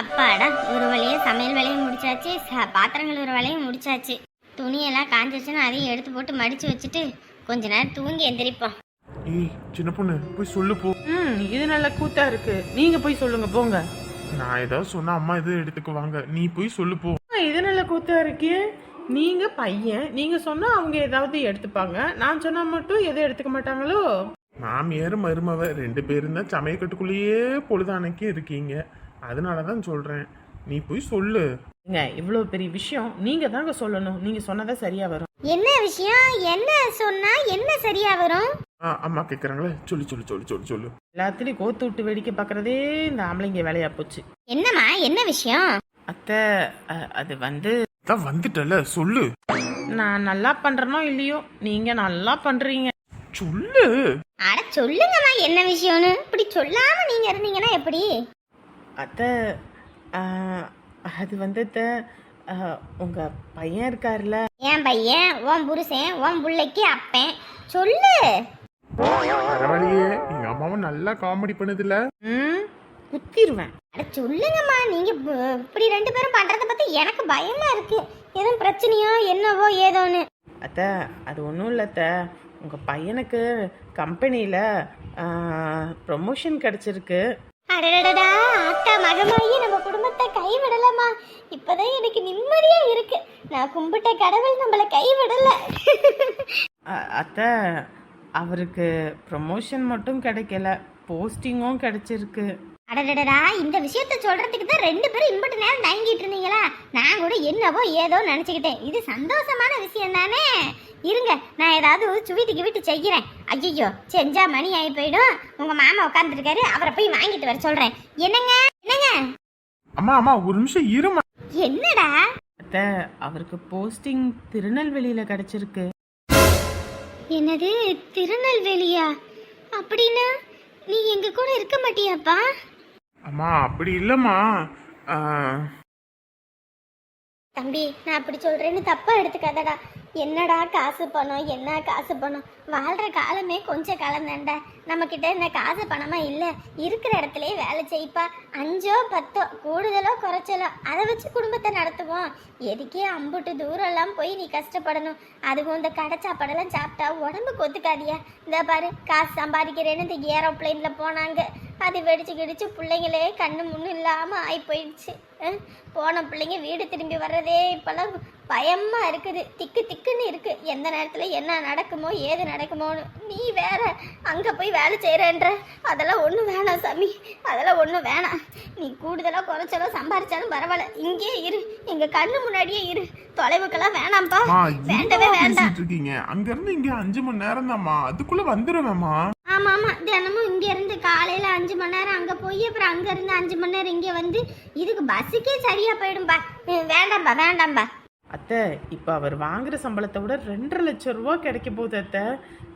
அப்பாடா ஒரு வழியா சமையல் வேலையும் முடிச்சாச்சு ச- பாத்திரங்கள் ஒரு வேலையும் முடிச்சாச்சு. துணியெல்லாம் காஞ்சிருச்சுன்னா அதையும் எடுத்து போட்டு மடிச்சு வச்சுட்டு கொஞ்ச நேரம் தூங்கி எந்திரிப்போம். ஏய் சின்ன பொண்ணு போய் சொல்லு போ. ம் இது நல்ல கூத்தா இருக்கு. நீங்க போய் சொல்லுங்க போங்க. நான் ஏதாவது சொன்னா அம்மா எதுவும் எடுத்துக்குவாங்க. நீ போய் சொல்லு போ. இது நல்ல கூத்தா இருக்கு. நீங்க பையன் நீங்க சொன்னா அவங்க ஏதாவது எடுத்துப்பாங்க. நான் சொன்னா மட்டும் எதுவும் எடுத்துக்க மாட்டாங்களோ? மாமியார் மருமவ ரெண்டு பேரும் தான் சமயக்கட்டுக்குள்ளேயே பொழுதானைக்கே இருக்கீங்க. அதனால தான் சொல்றேன். நீ போய் சொல்லு. ஏங்க இவ்வளவு பெரிய விஷயம் நீங்க தாங்க சொல்லணும். நீங்க சொன்னதா சரியா வரும். என்ன விஷயம்? என்ன சொன்னா என்ன சரியா வரும்? ஆ அம்மா கேட்குறாங்களே சொல்லு சொல்லு சொல்லு சொல்லு சொல்லு. எல்லாத்துலயும் கோத்து விட்டு வேடிக்கை பார்க்கறதே இந்த ஆம்பளைங்க வேலையா போச்சு. என்னம்மா? என்ன விஷயம்? அத்தை அ, அது வந்து தான் வந்துட்டல. சொல்லு. நான் நல்லா பண்றனோ இல்லையோ? நீங்க நல்லா பண்றீங்க. சொல்லு. அட சொல்லுங்கம்மா என்ன விஷயம்னு. இப்படி சொல்லாம நீங்க இருந்தீங்கன்னா எப்படி? அத்தை அது வந்து அத்தை, உங்க பையன் இருக்காருல்ல என் பையன்? உன் புருஷன் உன் பிள்ளைக்கு அப்பன். சொல்லு. பரவாயில்லையே எங்க அம்மாவும் நல்லா காமெடி பண்ணுதுல. ம் குத்திடுவேன் அட சொல்லுங்கம்மா. நீங்க இப்ப- இப்படி ரெண்டு பேரும் பண்றத பத்தி எனக்கு பயமா இருக்கு. எதுவும் பிரச்சனையோ என்னவோ ஏதோன்னு. அத்தை அது ஒன்றும் இல்லை அத்தை. உங்கள் பையனுக்கு கம்பெனியில் ப்ரொமோஷன் கிடச்சிருக்கு. அடடடடா அக்கா மகமாயி நம்ம குடும்பத்தை கைவிடலம்மா. இப்பதான் எனக்கு நிம்மதியா இருக்கு. நான் கும்பிட்ட கடவுள் நம்மள கைவிடல. அத்தை அவருக்கு ப்ரொமோஷன் மட்டும் கிடைக்கல போஸ்டிங்கும் கிடைச்சிருக்கு. அடடடடா இந்த விஷயத்த சொல்றதுக்கு தான் ரெண்டு பேரும் இம்பட்டு நேரம் தயங்கிட்டு இருந்தீங்களா? நான் கூட என்னவோ ஏதோ நினைச்சுக்கிட்டேன். இது சந்தோஷமான விஷயம் தானே? இருங்க நான் ஏதாவது சுவீட்டுக்கு வீட்டு செய்கிறேன். ஐயோ செஞ்சா மணி ஆகி போயிடும். உங்க மாமா உட்காந்துருக்காரு அவரை போய் வாங்கிட்டு வர சொல்றேன். என்னங்க? என்னங்க? அம்மா அம்மா ஒரு நிமிஷம் இருமா. என்னடா? அத்தை அவருக்கு போஸ்டிங் திருநெல்வேலியில் கிடைச்சிருக்கு. என்னது திருநெல்வேலியா? அப்படின்னா நீ எங்க கூட இருக்க மாட்டியாப்பா? அம்மா அப்படி இல்லம்மா. ஆ, தம்பி நான் அப்படி சொல்றேன்னு தப்பா எடுத்துக்காதடா. என்னடா காசு பணம் என்ன காசு பணம்? வாழ்ற காலமே கொஞ்ச காலம் தாண்டா நம்ம கிட்ட இந்த காசு பணமா இல்ல. இருக்கிற இடத்துலயே வேலை செய்ப்பா. அஞ்சோ பத்தோ கூடுதலோ குறைச்சலோ அதை வச்சு குடும்பத்தை நடத்துவோம். எதுக்கே அம்புட்டு தூரம் எல்லாம் போய் நீ கஷ்டப்படணும். அதுவும் இந்த கடை சாப்பாடெல்லாம் சாப்பிட்டா உடம்புக்கு ஒத்துக்காதியா? இந்த பாரு காசு சம்பாதிக்கிறேன்னு இந்த ஏரோப்ளைன்ல போனாங்க. அது வெடிச்சு கிடிச்சு பிள்ளைங்களே கண்ணு முன்னும் இல்லாம ஆகி போயிடுச்சு போன பிள்ளைங்க வீடு திரும்பி வர்றதே இப்பெல்லாம் பயமா இருக்குது. திக்கு திக்குன்னு இருக்கு. எந்த நேரத்துல என்ன நடக்குமோ ஏது நடக்குமோன்னு. நீ வேற அங்க போய் வேலை செய்யறன்ற அதெல்லாம் ஒண்ணும் வேணாம் சாமி. அதெல்லாம் ஒண்ணும் வேணாம். நீ கூடுதலா குறைச்சலோ சம்பாரிச்சாலும் பரவாயில்ல. இங்கே இரு. எங்க கண்ணு முன்னாடியே இரு. தொலைவுக்கெல்லாம் வேணாம்ப்பா வேண்டவே வேண்டாம். இருக்கீங்க அங்க இருந்து இங்க அஞ்சு மணி நேரம் தான்மா அதுக்குள்ள வந்துருவேம்மா. ஆமா ஆமா தினமும் இங்க இருந்து காலையில அஞ்சு மணி நேரம் அங்க போய் அப்புறம் அங்க இருந்து அஞ்சு மணி நேரம் இங்க வந்து இதுக்கு பஸ்ஸுக்கே சரியா போயிடும்பா. வேண்டாம்பா வேண்டாம்பா. அத்தை இப்போ அவர் வாங்குற சம்பளத்தை விட ரெண்டரை லட்சம் ரூபா கிடைக்க போகுது அத்தை.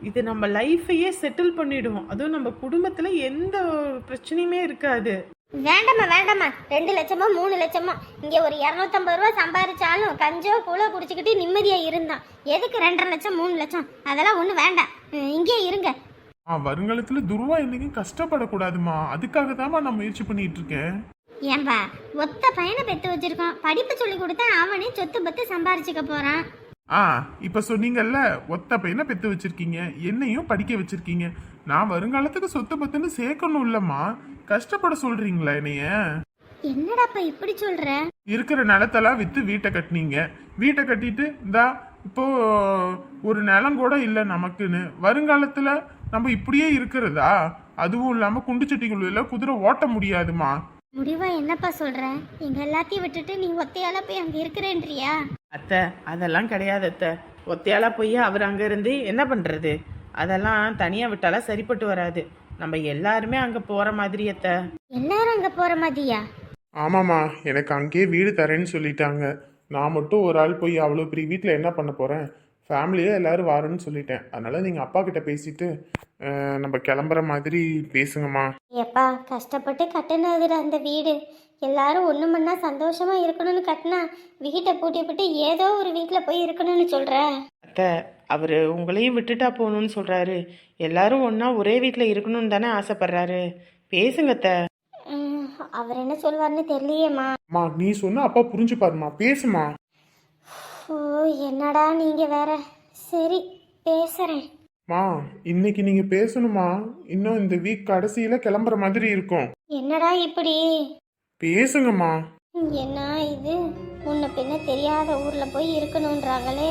இது நம்ம லைஃபையே செட்டில் பண்ணிடுவோம். அதுவும் நம்ம குடும்பத்தில் எந்த ஒரு பிரச்சனையுமே இருக்காது. வேண்டாம்மா வேண்டாம்மா. ரெண்டு லட்சமோ மூணு லட்சமோ. இங்க ஒரு இரநூத்தம்பது ரூபா சம்பாதிச்சாலும் கஞ்சோ கூழோ குடிச்சுக்கிட்டு நிம்மதியா இருந்தான். எதுக்கு ரெண்டரை லட்சம் மூணு லட்சம்? அதெல்லாம் ஒண்ணு வேண்டாம். இங்கே இருங்க. ஆ வருங்காலத்துல துருவா என்னைக்கும் கஷ்டப்படக்கூடாதுமா அதுக்காக தான்மா நான் முயற்சி பண்ணிட்டு இருக்கேன். ஏன்பா ஒத்த பையனை பெத்து வச்சிருக்கோம். படிப்பு சொல்லி கொடுத்தா அவனே சொத்து பத்து சம்பாரிச்சுக்க போறான். ஆ இப்ப சொன்னீங்கல்ல ஒத்த பையனை பெத்து வச்சிருக்கீங்க. என்னையும் படிக்க வச்சிருக்கீங்க. நான் வருங்காலத்துக்கு சொத்து பத்துன்னு சேர்க்கணும் இல்லம்மா. கஷ்டப்பட சொல்றீங்களா என்னைய? என்னடாப்பா இப்படி சொல்ற? இருக்கிற நிலத்தெல்லாம் வித்து வீட்டை கட்டினீங்க. வீட்டை கட்டிட்டு இந்தா இப்போ ஒரு நிலம் கூட இல்லை நமக்குன்னு. வருங்காலத்துல நம்ம இப்படியே இருக்கிறதா? அதுவும் இல்லாம குண்டு சட்டிக்குள்ள குதிரை ஓட்ட முடியாதுமா? முடிவா என்னப்பா சொல்ற? எங்க எல்லாத்தையும் விட்டுட்டு நீ ஒத்தையால போய் அங்க இருக்கிறேன்றியா? அத்தை அதெல்லாம் கிடையாது அத்தை. ஒத்தையாளா போய் அவர் அங்கே இருந்து என்ன பண்ணுறது அதெல்லாம் தனியாக விட்டாலாம் சரிப்பட்டு வராது. நம்ம எல்லாருமே அங்கே போகிற மாதிரி அத்தை. எல்லாரும் அங்க போற மாதிரியா? ஆமாம்மா எனக்கு அங்கேயே வீடு தரேன்னு சொல்லிட்டாங்க. நான் மட்டும் ஒரு ஆள் போய் அவ்வளோ பெரிய வீட்டில் என்ன பண்ண போகிறேன் ஃபேமிலியே எல்லாரும் வாரேன்னு சொல்லிட்டேன். அதனால நீங்கள் அப்பா கிட்ட பேசிட்டு நம்ம கிளம்புற மாதிரி பேசுங்கம்மா. எப்பா கஷ்டப்பட்டு கட்டினதுல அந்த வீடு. எல்லாரும் ஒண்ணு மண்ணா சந்தோஷமா இருக்கணும்னு கட்டினா வீட்டை பூட்டிவிட்டு ஏதோ ஒரு வீட்டுல போய் இருக்கணும்னு சொல்ற? அத்தை அவர் உங்களையும் விட்டுட்டா போகணும்னு சொல்கிறாரு எல்லாரும் ஒன்றா ஒரே வீட்டில் இருக்கணும்னு தானே ஆசைப்படுறாரு. பேசுங்க அத்தை. அவர் என்ன சொல்வார்னு தெரியலையேம்மா. மா நீ சொன்ன அப்பா புரிஞ்சு பாருமா பேசுமா ஓ என்னடா நீங்க வேற? சரி பேசுறேன். மா இன்னைக்கு நீங்க பேசணுமா? இன்னும் இந்த வீக் கடைசியில கிளம்புற மாதிரி இருக்கும். என்னடா இப்படி? பேசுங்கம்மா. என்ன இது? முன்ன பின்ன தெரியாத ஊர்ல போய் இருக்கணுன்றாங்களே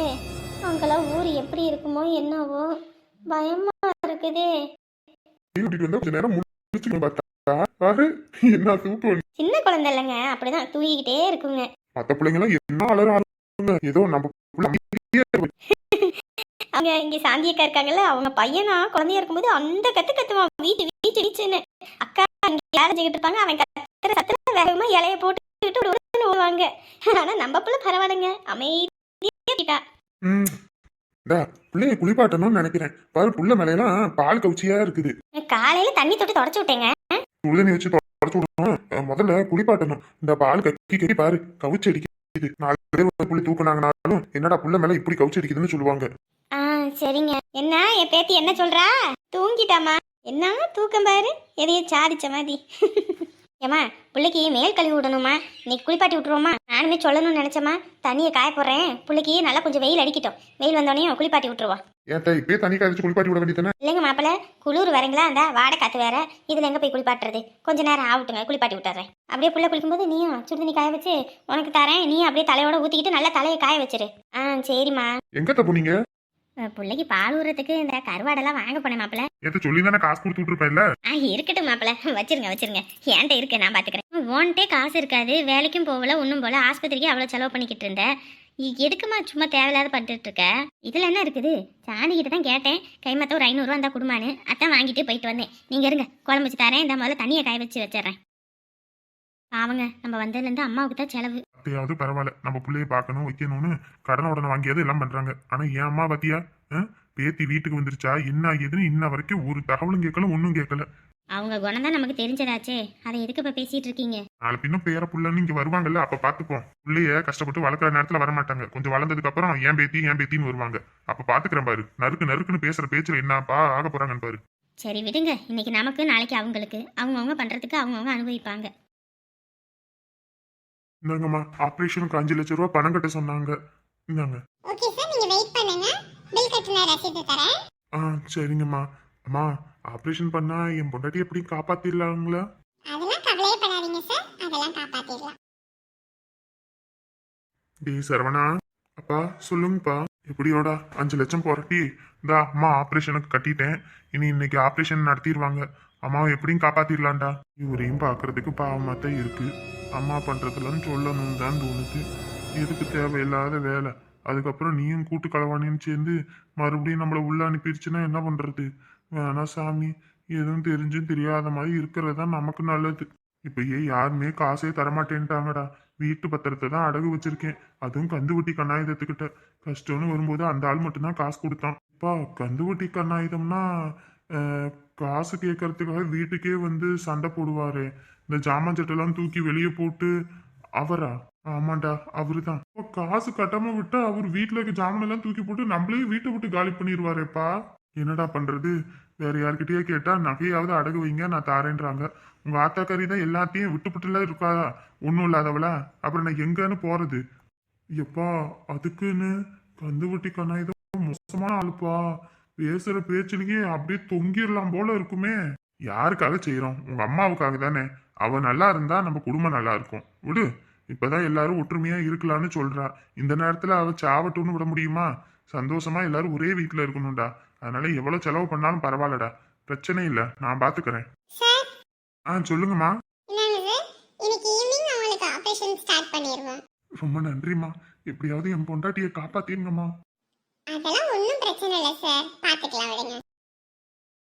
அங்கெல்லாம் ஊர் எப்படி இருக்குமோ என்னவோ. பயமா இருக்குதே. கூட்டிட்டு வந்தா கொஞ்ச நேரம் முடிச்சுக்கணும் பார்த்தா. பாரு என்ன தூக்கம் சின்ன குழந்தை இல்லைங்க. அப்படிதான் தூங்கிக்கிட்டே இருக்குங்க. மத்த பிள்ளைங்க எல்லாம் என்ன அலறாங்க ஏதோ நம்ம. அங்க இங்க சாந்தியக்கா இருக்காங்கல்ல அவங்க பையனா குழந்தையா இருக்கும்போது அந்த கத்து கத்துவான் வீட்டு வீட்டு வீச்சுன்னு அக்கா அங்க வேலை செஞ்சுக்கிட்டு இருப்பாங்க அவன் கத்துற கத்துற வேகமா இலைய போட்டுக்கிட்டு உருன்னு ஓடுவாங்க. ஆனா நம்ம புள்ள பரவாயில்லைங்க அமைதியா பிள்ளைய குளிப்பாட்டணும்னு நினைக்கிறேன். பாரு புள்ள மேலையெல்லாம் பால் கவுச்சியா இருக்குது. காலையில தண்ணி தொட்டு தொடச்சு விட்டேங்க. சுடுதண்ணி வச்சு தொடச்சு விடணும். முதல்ல குளிப்பாட்டணும். இந்த பால் கக்கி கக்கி பாரு கவுச்சு அடிக்குது. நாலு ஒரு புள்ளி தூக்குனாங்கனாலும் என்னடா புள்ள மேல இப்படி கவுச்சு அடிக்குதுன்னு சொல்லுவாங்க. ஆ சரிங்க. என்ன என் பேத்தி என்ன சொல்றா? தூங்கிட்டாமா என்ன தூக்கம் பாரு? எதையும் சாதிச்ச மாதிரி. ஏமா பிள்ளைக்கு மேல் கழுவி விடணுமா? இன்னைக்கு குளிப்பாட்டி விட்டுருவோமா? நானுமே சொல்லணும்னு நினைச்சேம்மா. தண்ணியை காய போடுறேன். பிள்ளைக்கு நல்லா கொஞ்சம் வெயில் அடிக்கட்டும். வெயில் வந்தோடனே குளிப்பாட்டி விட்டுருவோம் ஏன்டா இப்பயே தண்ணி காய்ச்சி குளிப்பாட்டி விட வேண்டியதானே இல்லைங்க மாப்பிள்ள குளிர் வரீங்களா அந்த வாடை காத்து வேற. இதுல எங்க போய் குளிப்பாட்டுறது? கொஞ்ச நேரம் ஆகட்டுங்க குளிப்பாட்டி விட்டுறேன். அப்படியே புள்ள குளிக்கும்போது நீயும் சுடுதண்ணி காய வச்சு உனக்கு தரேன். நீ அப்படியே தலையோட ஊத்திக்கிட்டு நல்லா தலையை காய வச்சிரு. ஆ சரிம்மா. எங்க அஹ் பிள்ளைக்கு பால் ஊறதுக்கு இந்த கருவாடெல்லாம் வாங்க போனேன் மாப்பிள்ள ஏத்த சொல்லி தானே காசு கொடுத்து விட்டுருப்பேன்ல ஆ இருக்கட்டும் மாப்பிள்ள வச்சிருங்க வச்சிருங்க. என்கிட்ட இருக்கு நான் பாத்துக்கிறேன். ஓன்ட்டே காசு இருக்காது வேலைக்கும் போகல ஒன்றும் போல ஆஸ்பத்திரிக்கு அவ்வளோ செலவு பண்ணிக்கிட்டு இருந்தேன் எதுக்குமா சும்மா தேவையில்லாத பண்ணிட்டு இருக்க? இதுல என்ன இருக்குது? சாணி கிட்ட தான் கேட்டேன். கைமத்த ஒரு ஐநூறுரூவா இருந்தா குடுமான்னு. அதான் வாங்கிட்டு போயிட்டு வந்தேன். நீங்க இருங்க குழம்பு வச்சு தரேன். இந்த முதல்ல தண்ணியை காய வச்சு வச்சிடுறேன். பாவங்க நம்ம வந்ததுலேருந்து அம்மாவுக்கு தான் செலவு. அப்படியாவது பரவாயில்ல நம்ம பிள்ளைய பார்க்கணும் வைக்கணும்னு கடனை உடனே வாங்கியாவது எல்லாம் பண்றாங்க. ஆனா என் அம்மா பாத்தியா? பேத்தி வீட்டுக்கு வந்துருச்சா? என்ன ஏதுன்னு இன்ன வரைக்கும் ஒரு தகவலும் கேட்கல ஒன்றும் கேட்கல. அவங்க குணம் தான் நமக்கு தெரிஞ்சதாச்சே. அதை எதுக்கு இப்போ பேசிட்டு இருக்கீங்க? நாளை பின்னும் பேர புள்ளன்னு இங்க வருவாங்கல்ல அப்ப பாத்துப்போம். பிள்ளைய கஷ்டப்பட்டு வளர்க்குற நேரத்துல வர மாட்டாங்க கொஞ்சம் வளர்ந்ததுக்கு அப்புறம் ஏன் பேத்தி ஏன் பேத்தின்னு வருவாங்க. அப்ப பாத்துக்கிறேன் பாரு. நறுக்கு நறுக்குன்னு பேசுற பேச்சுல என்னப்பா ஆக போறாங்கன்னு பாரு. சரி விடுங்க. இன்னைக்கு நமக்கு நாளைக்கு அவங்களுக்கு. அவங்கவுங்க பண்றதுக்கு அவங்கவுங்க அனுபவிப்பாங்க. இந்தாங்கம்மா ஆப்ரேஷனுக்கு அஞ்சு லட்ச ரூபா பணம் கட்ட சொன்னாங்க. இந்தாங்க. ஓகே சார் நீங்க வெயிட் பண்ணுங்க. பில் கட்டின ரசீது தரேன். ஆ சரிங்கம்மா. அம்மா ஆப்ரேஷன் பண்ணா என் பொண்டாட்டி எப்படி காப்பாத்திடலாங்களா? அதெல்லாம் கவலையே படாதீங்க சார். அதெல்லாம் காப்பாத்திடலாம். டேய் சரவணா. அப்பா சொல்லுங்கப்பா. எப்படியோடா அஞ்சு லட்சம் புரட்டி இந்தா அம்மா ஆப்ரேஷனுக்கு கட்டிட்டேன். இனி இன்னைக்கு ஆப்ரேஷன் நடத்திடுவாங்க. அம்மாவை எப்படியும் காப்பாத்திடலாம்டா. இவரையும் பார்க்கறதுக்கு பாவமாக தான் இருக்கு. அம்மா பண்றதுலன்னு சொல்லணும் தான் தோணுது. எதுக்கு தேவையில்லாத வேலை. அதுக்கப்புறம் நீயும் கூட்டு களவாணின்னு சேர்ந்து மறுபடியும் நம்மளை உள்ள அனுப்பிடுச்சுன்னா என்ன பண்றது? வேணா சாமி எதுவும் தெரிஞ்சும் தெரியாத மாதிரி இருக்கிறது தான் நமக்கு நல்லது. இப்பயே யாருமே காசே தரமாட்டேன்ட்டாங்கடா. வீட்டு பத்திரத்தை தான் அடகு வச்சிருக்கேன். அதுவும் கந்துவட்டி கண்ணாயுதத்துக்கிட்ட. கஷ்டம்னு வரும்போது அந்த ஆள் மட்டும்தான் காசு கொடுத்தான். அப்பா கந்துவட்டி கண்ணாயுதம்னா காசு கேட்கறதுக்காக வீட்டுக்கே வந்து சண்டை போடுவாரு. இந்த ஜாமான் சட்டெல்லாம் தூக்கி வெளியே போட்டு அவரா? ஆமாண்டா அவரு தான் காசு கட்டாம விட்டா அவர் வீட்டுல இருக்க ஜாமான் எல்லாம் தூக்கி போட்டு நம்மளையும் வீட்டை விட்டு காலி பண்ணிடுவாரேப்பா என்னடா பண்றது? வேற யார்கிட்டயே கேட்டா நகையாவது அடகு வைங்க நான் தாரேன்றாங்க. உங்க ஆத்தாக்காரி தான் எல்லாத்தையும் விட்டுப்புட்டுல இருக்காதா ஒன்றும் இல்லாதவளா? அப்புறம் நான் எங்கன்னு போறது? எப்பா அதுக்குன்னு கந்துவட்டி ஏதோ மோசமான ஆளுப்பா. பேசுற பேச்சுலயே அப்படியே தொங்கிடலாம் போல இருக்குமே. யாருக்காக செய்றோம்? உங்க அம்மாவுக்காக தானே. அவ நல்லா இருந்தா நம்ம குடும்பம் நல்லா இருக்கும். விடு. இப்பதான் எல்லாரும் ஒற்றுமையா இருக்கலாம்னு சொல்றா. இந்த நேரத்துல அவ சாவட்டும்னு விட முடியுமா? சந்தோஷமா எல்லாரும் ஒரே வீட்டுல இருக்கணும்டா. அதனால எவ்வளவு செலவு பண்ணாலும் பரவாயில்லடா. பிரச்சனை இல்ல. நான் பாத்துக்கிறேன். ஆ சொல்லுங்கம்மா. ரொம்ப நன்றிம்மா. எப்படியாவது என் பொண்டாட்டியை காப்பாத்திருங்கம்மா அதெல்லாம் பிரச்சனை இல்லை சார் பார்த்துக்கலாம் விடுங்க.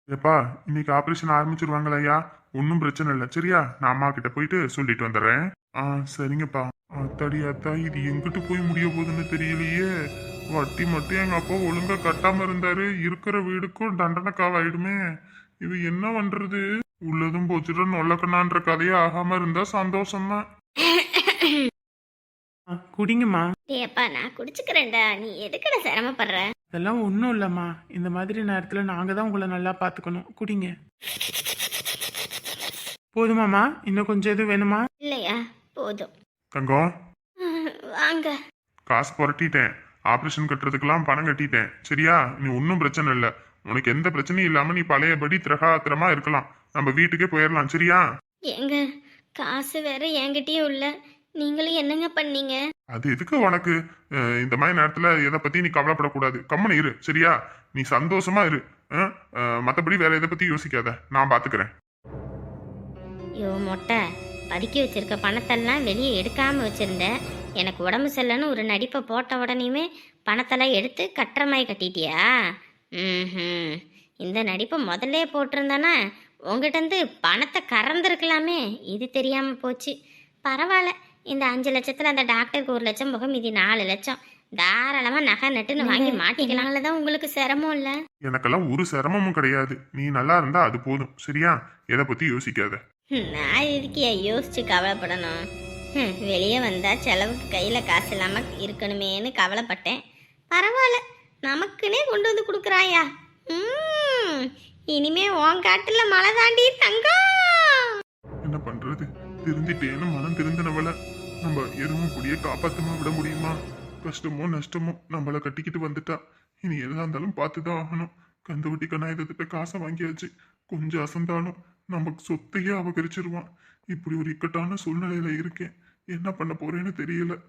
ஏப்பா இன்னைக்கு ஆபரேஷன் ஆரம்பிச்சிருவாங்களா ஐயா? ஒன்றும் பிரச்சனை இல்லை. சரியா? நான் அம்மா கிட்ட போயிட்டு சொல்லிட்டு வந்துடுறேன். ஆ சரிங்கப்பா. அத்தாடி அத்தா இது எங்கிட்டு போய் முடிய போகுதுன்னு தெரியலையே. வட்டி மட்டும் எங்க அப்பா ஒழுங்கா கட்டாம இருந்தாரு. இருக்கிற வீடுக்கும் தண்டனைக்காவாயிடுமே இது என்ன பண்றது? உள்ளதும் போச்சுட்டு நொல்லக்கண்ணான்ற கதையே ஆகாம இருந்தா சந்தோஷம்தான். குடிங்கம்மா. ஏப்பா நான் குடிச்சுக்கிறேன்டா. நீ எதுக்குடா சிரமப்படுற? அதெல்லாம் ஒன்றும் இல்லைம்மா. இந்த மாதிரி நேரத்தில் நாங்கள் தான் உங்களை நல்லா பார்த்துக்கணும் குடிங்க. போதுமாம்மா? இன்னும் கொஞ்சம் எது வேணுமா? இல்லையா? போதும். தங்கம் வாங்க. காசு புரட்டிட்டேன். ஆப்ரேஷன் கட்டுறதுக்கெல்லாம் பணம் கட்டிட்டேன். சரியா? நீ ஒன்றும் பிரச்சனை இல்லை. உனக்கு எந்த பிரச்சனையும் இல்லாம நீ பழையபடி திரகாத்திரமா இருக்கலாம். நம்ம வீட்டுக்கே போயிடலாம் சரியா? ஏங்க காசு வேற என்கிட்டயும் இல்லை. நீங்களும் என்னங்க பண்ணீங்க? அது எதுக்கு உனக்கு? அஹ், இந்த மாதிரி நேரத்துல எதை பத்தி நீ கவலைப்படக்கூடாது. கம்மனு இரு சரியா? நீ சந்தோஷமா இரு. அஹ், அஹ், மத்தபடி வேற எதை பத்தி யோசிக்காத. நான் பாத்துக்கிறேன். ஐயோ மொட்டை. பதுக்கி வச்சிருக்க பணத்தெல்லாம் வெளியே எடுக்காம வச்சிருந்த. எனக்கு உடம்பு சரியில்லைன்னு ஒரு நடிப்பை போட்ட உடனேயுமே பணத்தெல்லாம் எடுத்து கட்டுற மாதிரி கட்டிட்டியா? ம் இந்த நடிப்பை முதல்ல போட்டிருந்தானா உங்ககிட்ட இருந்து பணத்தை கறந்துருக்கலாமே. இது தெரியாம போச்சு. பரவாயில்ல. இந்த அஞ்சு லட்சத்துல அந்த டாக்டருக்கு ஒரு லட்சம் போக மீதி நாலு லட்சம். தாராளமா நகை நட்டுன்னு வாங்கி மாட்டிக்கலாம்ல. தான் உங்களுக்கு சிரமம் இல்லை? எனக்கெல்லாம் ஒரு சிரமமும் கிடையாது. நீ நல்லா இருந்தா அது போதும். சரியா? எதை பத்தி யோசிக்காத. ஹம், நான் இதுக்கு ஏன் யோசிச்சு கவலைப்படணும்? ஹம், வெளியே வந்தா செலவுக்கு கையில காசு இல்லாம இருக்கணுமேன்னு கவலைப்பட்டேன். பரவாயில்ல நமக்குன்னே கொண்டு வந்து கொடுக்குறாயா? ம், இனிமே உன் காட்டுல மழை தாண்டி தங்கம். என்ன பண்றது? திருந்திட்டேன்னு மனம் திருந்தினவள. நம்ம எதுவும் கூடிய காப்பாத்தமா விட முடியுமா? கஷ்டமோ நஷ்டமோ நம்மளை கட்டிக்கிட்டு வந்துட்டா. இனி எதா இருந்தாலும் பார்த்துதான் ஆகணும். கந்துவட்டி கண்ணாயுதத்திட்ட காசை வாங்கியாச்சு. கொஞ்சம் அசந்தாலும் நமக்கு சொத்தையே அபகரிச்சிருவான். இப்படி ஒரு இக்கட்டான சூழ்நிலையில இருக்கேன். என்ன பண்ண போறேன்னு தெரியல.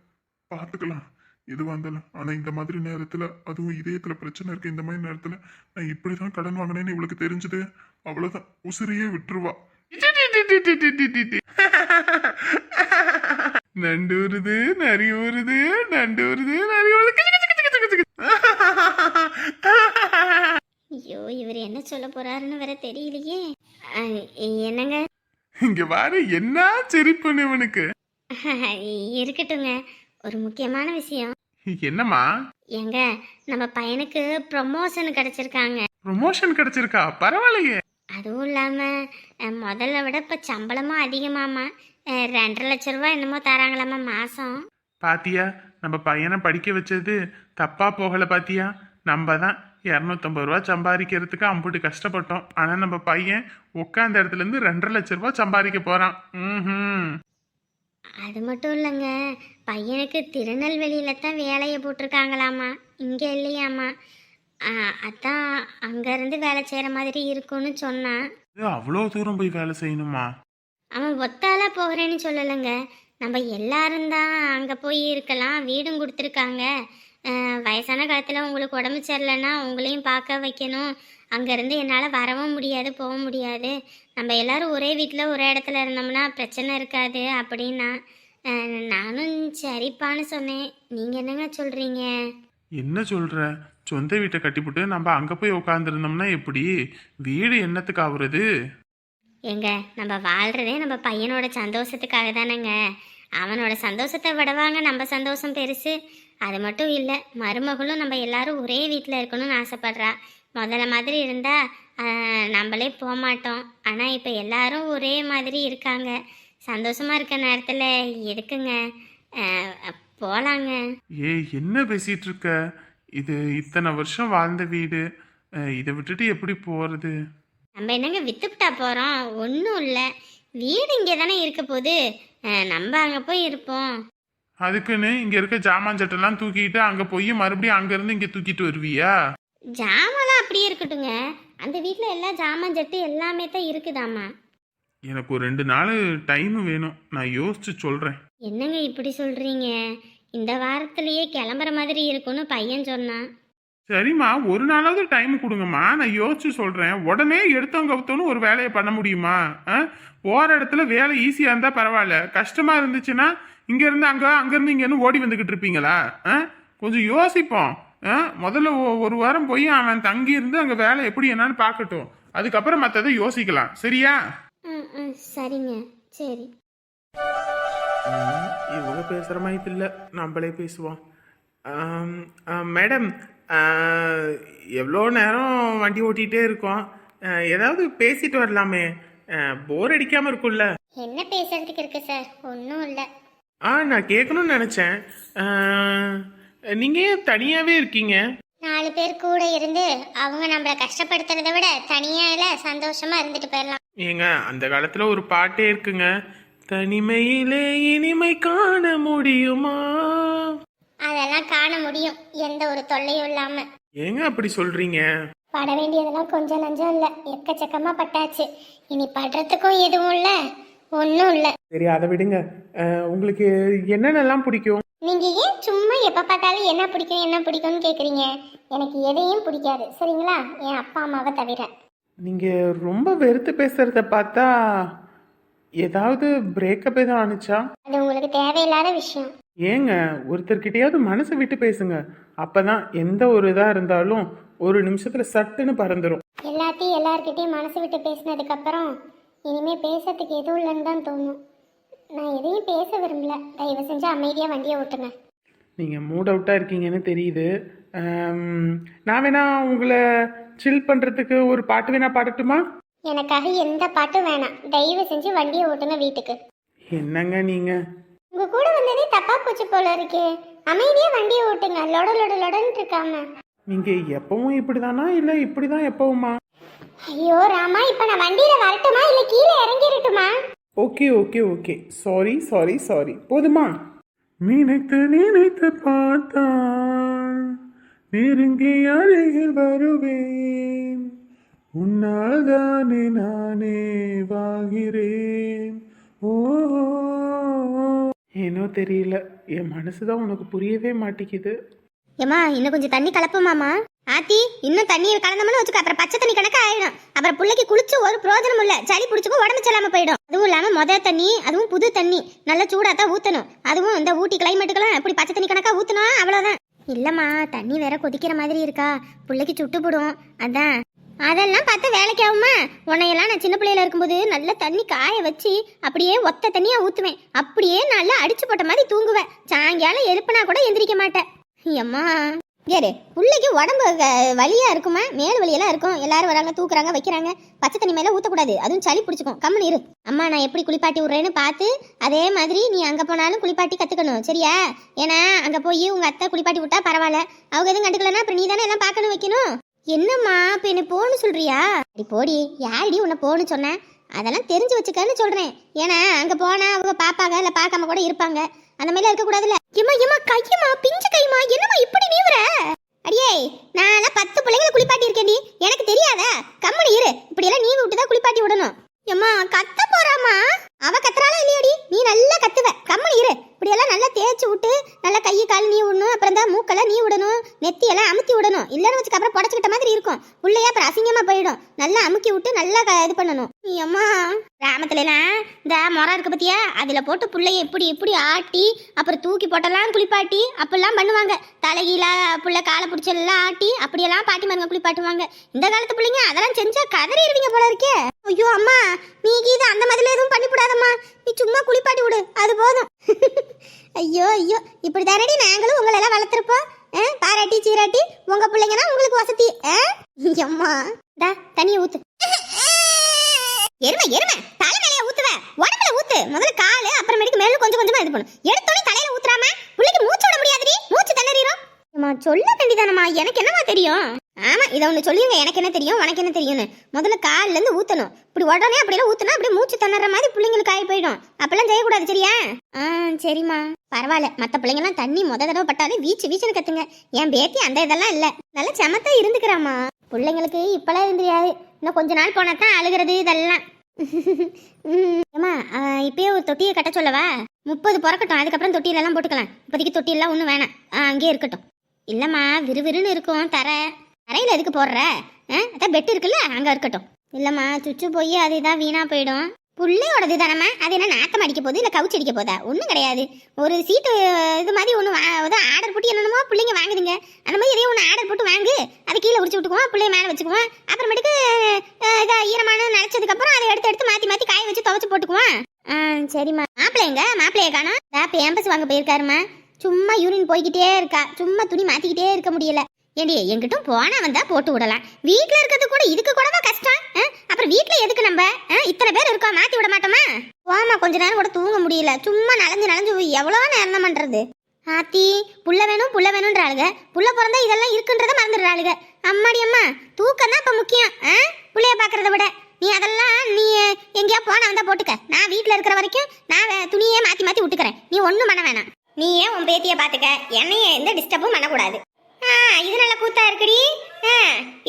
பார்த்துக்கலாம். எதுவாக இருந்தாலும். ஆனால் இந்த மாதிரி நேரத்தில் அதுவும் இதயத்தில் பிரச்சனை இருக்கு. இந்த மாதிரி நேரத்தில் நான் இப்படி தான் கடன் வாங்கினேன்னு இவளுக்கு தெரிஞ்சது. அவ்வளோதான் உசிரியே விட்டுருவா. நண்டு வருது நரி வருது நண்டு நரி ஐயோ இவர் என்ன சொல்ல போறாருன்னு வேற தெரியலையே. என்னங்க? இங்க பாரு என்ன சிரிப்புன்னு இவனுக்கு இருக்கட்டுங்க ஒரு முக்கியமான விஷயம். என்னம்மா? ஏங்க நம்ம பையனுக்கு ப்ரொமோஷன் கிடைச்சிருக்காங்க. ப்ரொமோஷன் கிடைச்சிருக்கா? பரவாயில்லையே. அதுவும் இல்லாமல் முதல்ல விட இப்போ சம்பளமும் அதிகமாமா ரெண்டரை லட்ச ரூபா என்னமோ தராங்களாமா மாதம் பாத்தியா நம்ம பையனை படிக்க வச்சது தப்பா போகல பாத்தியா? நம்ம தான் இரநூத்தம்பது ரூபா சம்பாதிக்கிறதுக்கு அம்புட்டு கஷ்டப்பட்டோம். ஆனா நம்ம பையன் உட்காந்த இடத்துல இருந்து ரெண்டரை லட்ச ரூபா சம்பாதிக்க போறான். ம் அது மட்டும் இல்லைங்க பையனுக்கு திருநெல்வேலியில தான் வேலையை போட்டிருக்காங்களாமா? இங்கே இல்லையாமா? அதான் அங்கேருந்து வேலை செய்கிற மாதிரி இருக்கும்னு சொன்னான். அவ்வளோ தூரம் போய் வேலை செய்யணுமா? அவன் ஒத்தால போகிறேன்னு சொல்லலைங்க. நம்ம எல்லாரும் தான் அங்கே போய் இருக்கலாம் வீடும் கொடுத்துருக்காங்க. வயசான காலத்தில் உங்களுக்கு உடம்பு சரியில்லைன்னா உங்களையும் பார்க்க வைக்கணும். அங்கேருந்து என்னால் வரவும் முடியாது போக முடியாது. நம்ம எல்லாரும் ஒரே வீட்டில் ஒரே இடத்துல இருந்தோம்னா பிரச்சனை இருக்காது அப்படின்னா நானும் சரிப்பான்னு சொன்னேன். நீங்கள் என்னங்க சொல்கிறீங்க என்ன சொல்கிற சொந்த வீட்டை கட்டிப்புட்டு நம்ம அங்கே போய் உட்காந்துருந்தோம்னா எப்படி? வீடு என்னத்துக்கு ஆகுறது ஏங்க நம்ம வாழ்கிறதே நம்ம பையனோட சந்தோஷத்துக்காக தானேங்க. அவனோட சந்தோஷத்தை விடவாங்க நம்ம சந்தோஷம் பெருசு. அது மட்டும் இல்லை மருமகளும் நம்ம எல்லாரும் ஒரே வீட்டில் இருக்கணும்னு ஆசைப்படுறா. முதல்ல மாதிரி இருந்தால் நம்மளே போக மாட்டோம். ஆனால் இப்போ எல்லாரும் ஒரே மாதிரி இருக்காங்க. சந்தோஷமாக இருக்க நேரத்தில் எதுக்குங்க? போகலாங்க ஏய் என்ன பேசிட்டு இருக்க? இது இத்தனை வருஷம் வாழ்ந்த வீடு. இதை விட்டுட்டு எப்படி போறது? நம்ம என்னங்க வித்துப்பிட்டா போகிறோம் ஒன்றும் இல்லை. வீடு இங்கே தானே இருக்க அஹ், நம்ம அங்கே போய் இருப்போம். அதுக்குன்னு இங்க இருக்க ஜாமான் சட்டெல்லாம் தூக்கிட்டு அங்க போய் மறுபடியும் அங்க இருந்து இங்க தூக்கிட்டு வருவியா? ஜாமான்லாம் அப்படியே இருக்கட்டுங்க. அந்த வீட்டில் எல்லா ஜாமான் ஜட்டு எல்லாமே தான் இருக்குதாம்மா. எனக்கு ஒரு ரெண்டு நாள் டைம் வேணும். நான் யோசிச்சு சொல்றேன். என்னங்க இப்படி சொல்கிறீங்க இந்த வாரத்திலேயே கிளம்புற மாதிரி இருக்கும்னு பையன் சொன்னான். சரிம்மா ஒரு நாளாவது டைம் கொடுங்கம்மா. நான் யோசிச்சு சொல்றேன். உடனே எடுத்தவங்க கவுத்தோன்னு ஒரு வேலையை பண்ண முடியுமா? ஆ? போற இடத்துல வேலை ஈஸியா இருந்தா பரவாயில்ல. கஷ்டமா இருந்துச்சுன்னா இங்க இருந்து அங்க அங்க இருந்து இங்கன்னு ஓடி வந்துகிட்டு இருப்பீங்களா? ஆ? கொஞ்சம் யோசிப்போம். ஆ? முதல்ல ஒ- ஒரு வாரம் போய் அவன் தங்கி இருந்து அங்க வேலை எப்படி என்னன்னு பார்க்கட்டும். அதுக்கப்புறம் மற்றதை யோசிக்கலாம். சரியா? சரிங்க. சரி. இவங்க பேசுகிற மாதிரி இல்லை நம்மளே பேசுவோம். மேடம் எவ்வளோ நேரம் வண்டி ஓட்டிகிட்டே இருக்கோம். ஏதாவது பேசிட்டு வரலாமே. போர் அடிக்காமல் இருக்கும்ல. என்ன பேசுறதுக்கு இருக்கு சார் ஒன்றும் இல்லை. ஆ நான் கேட்கணும்னு நினச்சேன். நீங்கள் ஏன் தனியாகவே இருக்கீங்க? நாலு பேர் கூட இருந்து அவங்க நம்மள கஷ்டப்படுத்துறதை விட தனியால சந்தோஷமா இருந்துட்டு போயிடலாம். ஏங்க அந்த காலத்துல ஒரு பாட்டே இருக்குங்க. தனிமையிலே இனிமை காண முடியுமா? அதெல்லாம் காண முடியும். எந்த ஒரு தொல்லையும் இல்லாம. ஏங்க அப்படி சொல்றீங்க? பட வேண்டியதெல்லாம் கொஞ்சம் நஞ்சம் இல்ல. எக்கச்சக்கமா பட்டாச்சு. இனி படுறதுக்கும் எதுவும் இல்ல. ஒன்றும் இல்ல. சரி அதை விடுங்க. அஹ், உங்களுக்கு என்னென்னலாம் பிடிக்கும்? நீங்க ஏன் சும்மா எப்ப பார்த்தாலும் என்ன பிடிக்கும் என்ன பிடிக்கும்னு கேக்குறீங்க? எனக்கு எதையும் பிடிக்காது. சரிங்களா? என் அப்பா அம்மாவை தவிர. நீங்க ரொம்ப வெறுத்து பேசுறத பார்த்தா ஏதாவது பிரேக்கப் எதுவும் ஆனுச்சா அது உங்களுக்கு தேவையில்லாத விஷயம். ஏங்க ஒருத்தர்கிட்டயாவது மனசு விட்டு பேசுங்க. அப்பதான் எந்த ஒரு இதா இருந்தாலும் ஒரு நிமிஷத்துல சட்டுன்னு பறந்துரும். எல்லாத்தையும் எல்லார்கிட்டயும் மனசு விட்டு பேசினதுக்கு அப்புறம் இனிமே பேசுறதுக்கு எதுவும் இல்லைன்னு தான் தோணும். நான் எதையும் பேச விரும்பல. தயவு செஞ்சு அமைதியா வண்டியை ஓட்டுங்க. நீங்க மூட் அவுட்டா இருக்கீங்கன்னு தெரியுது. ஆம், நான் வேணா உங்களை சில் பண்றதுக்கு ஒரு பாட்டு வேணா பாடட்டுமா? எனக்காக எந்த பாட்டும் வேணாம். தயவு செஞ்சு வண்டியை ஓட்டுங்க வீட்டுக்கு. என்னங்க நீங்க? உங்க கூட வந்ததே தப்பா போச்சு போல இருக்கே. அமைதியா வண்டியை ஓட்டுங்க. லொட லொட லொடன்னு இருக்காம. நீங்க எப்பவும் இப்படிதானா? இல்ல இப்படிதான் எப்பவுமா? ஐயோ ராமா இப்ப நான் வண்டியில வரட்டுமா? இல்ல கீழே இறங்கிடட்டுமா? Okay okay okay. Sorry sorry sorry போதுமா? நினைத்து நினைத்து பார்த்தான் நெருங்கி அருகில் வருவேன். உன்னால் தானே நானே வாகிறேன் ஓ ஏனோ தெரியல. என் மனசு தான் உனக்கு புரியவே மாட்டேங்குது. ஏம்மா இன்னும் கொஞ்சம் தண்ணி கலப்புமாமா ஆத்தி இன்னும் தண்ணி கலந்தோம்னு வச்சுக்க அப்புறம் பச்சை தண்ணி கணக்கு ஆயிடும். அப்புறம் பிள்ளைக்கு குளிச்சு ஒரு பிரோஜனம் இல்ல. சளி பிடிச்சுக்கோ உடம்பு செல்லாம போயிடும். அதுவும் இல்லாம மொத தண்ணி அதுவும் புது தண்ணி. நல்லா சூடா தான் ஊத்தணும். அதுவும் இந்த ஊட்டி கிளைமேட்டுக்கெல்லாம் இப்படி பச்சை தண்ணி கணக்கா ஊத்தணும் அவ்வளவுதான். இல்லம்மா தண்ணி வேற கொதிக்கிற மாதிரி இருக்கா. பிள்ளைக்கு சுட்டு போடும். அதான். அதெல்லாம் பார்த்தா வேலைக்கு ஆகுமா? உன்னையெல்லாம் நான் சின்ன பிள்ளையில இருக்கும்போது நல்லா தண்ணி காய வச்சு அப்படியே ஒத்த தண்ணியாக ஊற்றுவேன் அப்படியே நல்லா அடிச்சு போட்ட மாதிரி தூங்குவேன். சாயங்காலம் எழுப்புனா கூட எந்திரிக்க மாட்டேன். ஏம்மா ஏறு பிள்ளைக்கு உடம்பு க- இருக்குமா? மேல் வலியெல்லாம் இருக்கும். எல்லாரும் வராங்க தூக்குறாங்க வைக்கிறாங்க. பச்சை தண்ணி மேலே ஊற்றக்கூடாது அதுவும் சளி பிடிச்சிக்கும். கம்முன்னு இரு. அம்மா நான் எப்படி குளிப்பாட்டி விட்றேன்னு பார்த்து அதே மாதிரி நீ அங்கே போனாலும் குளிப்பாட்டி கற்றுக்கணும் சரியா? ஏன்னா அங்கே போய் உங்கள் அத்தை குளிப்பாட்டி விட்டா பரவாயில்ல. அவங்க எதுவும் கண்டுக்கலன்னா அப்புறம் நீ தானே எல்லாம் பார்க்கணும் வைக்கணும்? என்னம்மா இப்போ என்ன போன்னு சொல்றியா? அடி போடி. யாரடி உன்னை போன்னு சொன்னேன் அதெல்லாம் தெரிஞ்சு வச்சுக்கன்னு சொல்றேன். ஏன்னா அங்க போனா அவங்க பாப்பாங்க இல்ல பார்க்காம கூட இருப்பாங்க. அந்த மாதிரி இருக்க கூடாதுல்ல ஏமா ஏமா கையம்மா பிஞ்சு கைமா என்னம்மா இப்படி நீவுற? அடியே நான் பத்து பிள்ளைங்களை குளிப்பாட்டி இருக்கேன்டி எனக்கு தெரியாதா? கம்முனு இரு. இப்படி எல்லாம் நீவி விட்டு தான் குளிப்பாட்டி விடணும். ஏமா கத்த போறாமா அவ கத்துறாளா இல்லையாடி? நீ நல்லா கத்துவ. கம்முனு இரு. இப்படி எல்லாம் நல்லா தேய்ச்சி விட்டு நல்லா கையை கால் நீ விடணும். அப்புறம் தான் மூக்கெல்லாம் நீ விடணும். நெத்தியெல்லாம் அமுத்தி விடணும். இல்லைன்னு வச்சுக்க அப்புறம் புடச்சிக்கிட்ட மாதிரி இருக்கும். பிள்ளையா அப்புறம் அசிங்கமா போயிடும். நல்லா அமுக்கி விட்டு நல்லா க- இது பண்ணணும். நீ அம்மா கிராமத்துல இந்த மொரம் இருக்கு பத்தியா? அதுல போட்டு பிள்ளைய இப்படி இப்படி ஆட்டி அப்புறம் தூக்கி போட்டெல்லாம் குளிப்பாட்டி அப்படிலாம் பண்ணுவாங்க. தலைகீழ புள்ள காலை பிடிச்செல்லாம் ஆட்டி அப்படியெல்லாம் பாட்டி மருங்க குளிப்பாட்டுவாங்க. இந்த காலத்து பிள்ளைங்க அதெல்லாம் செஞ்சா கதறிடுவீங்க போல இருக்கே. ஐயோ அம்மா நீ கீது அந்த மாதிரி எதுவும் பண்ணிவிடாதம்மா நீ சும்மா குளிப்பாட்டி விடு. அது போதும். ஐயோ ஐயோ இப்படி தானடி நாங்களும் உங்களை எல்லாம் வளர்த்துருப்போம் பாராட்டி சீராட்டி உங்க பிள்ளைங்கன்னா உங்களுக்கு வசதி அம்மா டா தண்ணியை ஊத்து. எருமை எருமை. தலை மேலே ஊத்துவ. உடம்புல ஊத்து. முதல்ல காலு அப்புறமேட்டுக்கு மேலும் கொஞ்சம் கொஞ்சமா இது பண்ணும் எடுத்தோடனே தலையில ஊத்துறாம பிள்ளைக்கு மூச்சு விட முடியாதுடி. மூச்சு திணறிரும் அம்மா சொல்ல வேண்டியதானம்மா எனக்கு என்னமா தெரியும்? ஆமாம் இதை ஒன்று சொல்லிடுங்க எனக்கு என்ன தெரியும்? உனக்கு என்ன தெரியும்னு. முதல்ல கால்லேருந்து ஊற்றணும் இப்படி உடனே அப்படியெல்லாம் ஊற்றினா அப்படியே மூச்சு திணற மாதிரி பிள்ளைங்களுக்கு ஆகி போயிடும். அப்பெல்லாம் செய்யக்கூடாது சரியா? ஆ சரிம்மா. பரவாயில்ல. மற்ற பிள்ளைங்கலாம் தண்ணி முத தடவை பட்டாலே வீச்சு வீச்சுன்னு கத்துங்க. என் பேத்தி அந்த இதெல்லாம் இல்லை. நல்லா செமத்தா இருந்துக்கிறாம்மா. பிள்ளைங்களுக்கு இப்பெல்லாம் இருந்து தெரியாது இன்னும் கொஞ்ச நாள் போனால் தான் அழுகிறது இதெல்லாம். ம், ஏம்மா இப்பயே ஒரு தொட்டியை கட்ட சொல்லவா? முப்பது பிறக்கட்டும். அதுக்கப்புறம் தொட்டியிலெல்லாம் போட்டுக்கலாம். இப்போதைக்கு தொட்டியெல்லாம் ஒன்றும் வேணாம். ஆ, அங்கேயே இருக்கட்டும். இல்லைம்மா விறுவிறுன்னு இருக்கும். தர. அறையில் எதுக்கு போடுற? ஆ? அதான் பெட் இருக்குல்ல அங்கே இருக்கட்டும். இல்லைம்மா சுச்சு போய் அது இதான் வீணாக போயிடும். புள்ளையோடது தானம்மா? அது என்ன நாத்தம் அடிக்க போகுது இல்லை கவுச்சு அடிக்க போதா? ஒன்றும் கிடையாது. ஒரு சீட்டு இது மாதிரி ஒன்று ஆர்டர் போட்டு என்னென்னமோ பிள்ளைங்க வாங்குதுங்க. அந்த மாதிரி இதே ஒன்று ஆர்டர் போட்டு வாங்கு. அதை கீழே உரிச்சு விட்டுக்குவோம் பிள்ளைய மேலே வச்சுக்குவோம். அப்புறமேட்டுக்கு இதாக ஈரமான நினச்சதுக்கப்புறம் அதை எடுத்து எடுத்து மாற்றி மாற்றி காய வச்சு துவைச்சு போட்டுக்குவோம். ஆ சரிம்மா. மாப்பிள்ளைங்க மாப்பிள்ளைய காணோம். தா பேம்பஸ் வாங்க போயிருக்காருமா சும்மா யூரின் போய்கிட்டே இருக்கா. சும்மா துணி மாற்றிக்கிட்டே இருக்க முடியல. ஏண்டி எங்கிட்டும் போனா வந்தா போட்டு விடலாம். வீட்டில் இருக்கிறது கூட இதுக்கு கூடவா கஷ்டம்? ஆ? அப்புறம் வீட்டில் எதுக்கு நம்ம? ஆ? இத்தனை பேர் இருக்கோம் மாத்தி விட மாட்டோமா? போமா கொஞ்ச நேரம் கூட தூங்க முடியல. சும்மா நலஞ்சு நலஞ்சு எவ்வளோ எவ்வளவு நேரம் தான் பண்றது. ஆத்தி புள்ள வேணும் புள்ள வேணும்ன்றாளுக. புள்ள பிறந்தா இதெல்லாம் இருக்குன்றத மறந்துடுறாளுக. அம்மாடி அம்மா தூக்கம் தான் இப்ப முக்கியம். ஆ? புள்ளைய பாக்குறத விட. நீ அதெல்லாம் நீ எங்கேயா போனா வந்தா போட்டுக்க. நான் வீட்டில் இருக்கிற வரைக்கும் நான் வே- துணியே மாற்றி மாற்றி விட்டுக்கிறேன். நீ ஒன்றும் பண்ண வேணாம். நீயே உன் பேத்தியை பார்த்துக்க என்னையே எந்த டிஸ்டர்பும் பண்ணக்கூடாது. இது நல்ல கூத்தா இருக்குடி.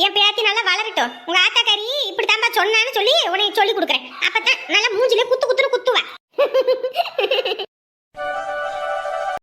என் பேத்தி நல்லா வளரட்டும். உங்க ஆத்தாக்காரி இப்படி தான்பா சொன்னான்னு சொல்லி உனக்கு சொல்லி கொடுக்குறேன். அப்பதான் நல்லா மூஞ்சிலே குத்து குத்துன்னு குத்துவேன்